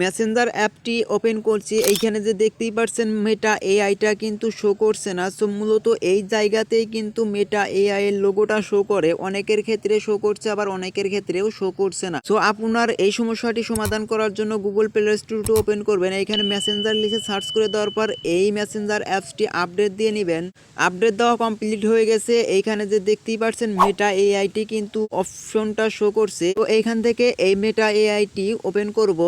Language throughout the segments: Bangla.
মেসেঞ্জার অ্যাপটি ওপেন করছি। এইখানে যে দেখতেই পারছেন মেটা এআইটা কিন্তু শো করছে না। সো মূলত এই জায়গাতেই কিন্তু মেটা এআই এর লোগোটা শো করে। অনেকের ক্ষেত্রে শো করছে, আবার অনেকের ক্ষেত্রেও শো করছে না। সো আপনার এই সমস্যাটি সমাধান করার জন্য গুগল প্লে স্টোরটি ওপেন করবেন। এইখানে মেসেঞ্জার লিখে সার্চ করে দেওয়ার পর এই মেসেঞ্জার অ্যাপসটি আপডেট দিয়ে নেবেন। আপডেট দেওয়া কমপ্লিট হয়ে গেছে। এইখানে যে দেখতেই পারছেন মেটা এআইটি কিন্তু অপশনটা শো করছে। তো এইখান থেকে এই মেটা এআইটি ওপেন করব।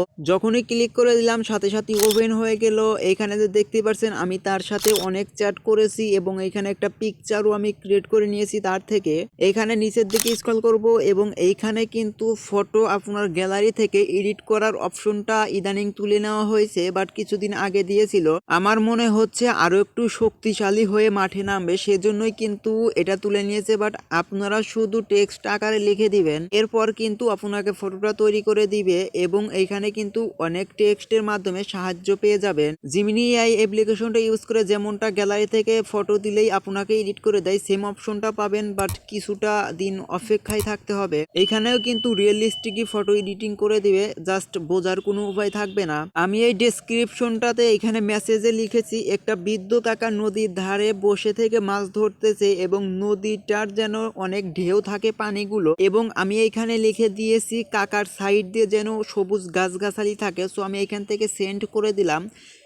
যখনই ক্লিক করে দিলাম, সাথে সাথে ওভেন হয়ে গেল। এখানে যে দেখতে পারছেন, আমি তার সাথে অনেক চ্যাট করেছি এবং এইখানে একটা পিকচারও আমি ক্রিয়েট করে নিয়েছি তার থেকে। এখানে নিচের দিকে স্ক্রল করব এবং এইখানে কিন্তু ফটো আপনার গ্যালারি থেকে এডিট করার অপশনটা ইদানিং তুলে নেওয়া হয়েছে বাট কিছুদিন আগে দিয়েছিল। আমার মনে হচ্ছে আরও একটু শক্তিশালী হয়ে মাঠে নামবে, সেজন্যই কিন্তু এটা তুলে নিয়েছে বাট আপনারা শুধু টেক্সট আকারে লিখে দিবেন। এরপর কিন্তু আপনাকে ফটোটা তৈরি করে দিবে এবং এইখানে কিন্তু অনেক টেক্সটের মাধ্যমে সাহায্য পেয়ে যাবেন। জিমিনি এআই অ্যাপ্লিকেশনটা ইউজ করে যেমনটা গ্যালারি থেকে ফটো দিলেই আপনাকে এডিট করে দেয় সেম অপশনটা পাবেন বাট কিছুটা দিন অপেক্ষায় থাকতে হবে। এখানেও কিন্তু রিয়েলিস্টিকই ফটো এডিটিং করে দিবে জাস্ট বোঝার কোনো উপায় থাকবে না। আমি এই ডেসক্রিপশনটাতে এখানে মেসেজে লিখেছি, একটা বৃদ্ধ কাকা নদীর ধারে বসে থেকে মাছ ধরতেছে এবং নদীটার যেন অনেক ঢেউ থাকে পানিগুলো, এবং আমি এইখানে লিখে দিয়েছি, কাকার সাইড দিয়ে যেন সবুজ গাছগাছালি থাকে সো আমি এখান থেকে সেন্ড করে দিলাম।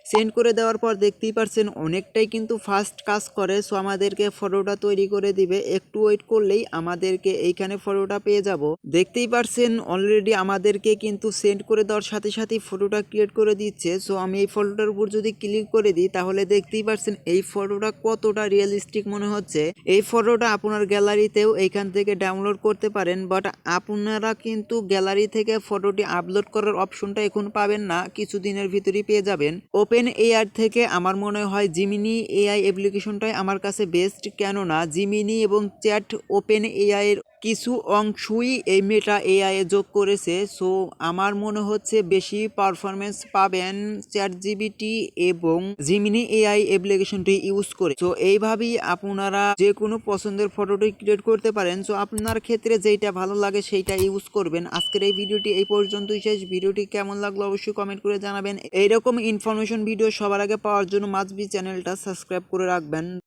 সেন্ড করে দেওয়ার পর দেখতেই পারছেন অনেকটাই কিন্তু ফাস্ট কাজ করে সো আমাদেরকে ফটোটা তৈরি করে দিবে। একটু ওয়েট করলেই আমাদেরকে এইখানে ফটোটা পেয়ে যাব। দেখতেই পারছেন অলরেডি আমাদেরকে কিন্তু সেন্ড করে দেওয়ার সাথে সাথে ফটোটা ক্রিয়েট করে দিচ্ছে। সো আমি এই ফটোটার উপর যদি ক্লিক করে দিই, তাহলে দেখতেই পারছেন এই ফটোটা কতটা রিয়েলিস্টিক মনে হচ্ছে। এই ফটোটা আপনার গ্যালারিতেও এইখান থেকে ডাউনলোড করতে পারেন বাট আপনারা কিন্তু গ্যালারি থেকে ফটোটি আপলোড করার অপশনটা এখন পাবেন না, কিছুদিনের ভিতরেই পেয়ে যাবেন। ওপেন এআর থেকে আমার মনে হয় জিমিনি এআই অ্যাপ্লিকেশনটাই আমার কাছে বেস্ট কেননা জিমিনি এবং চ্যাট ওপেন এআই এর কিছু অংশই এই মেটা এআই যোগ করেছে। সো আমার মনে হচ্ছে বেশি পারফরমেন্স পাবেন চ্যাট জিবিটি এবং জিমিনি এআই অ্যাপ্লিকেশনটি ইউজ করে। সো এইভাবেই আপনারা যে কোনো পছন্দের ফটোটি ক্রিয়েট করতে পারেন। সো আপনার ক্ষেত্রে যেইটা ভালো লাগে সেইটা ইউজ করবেন। আজকের এই ভিডিওটি এই পর্যন্তই শেষ। ভিডিওটি কেমন লাগল অবশ্যই কমেন্ট করে জানাবেন। এইরকম ইনফরমেশন ভিডিও সবার আগে পাওয়ার জন্য মাছবি চ্যানেলটা সাবস্ক্রাইব করে রাখবেন।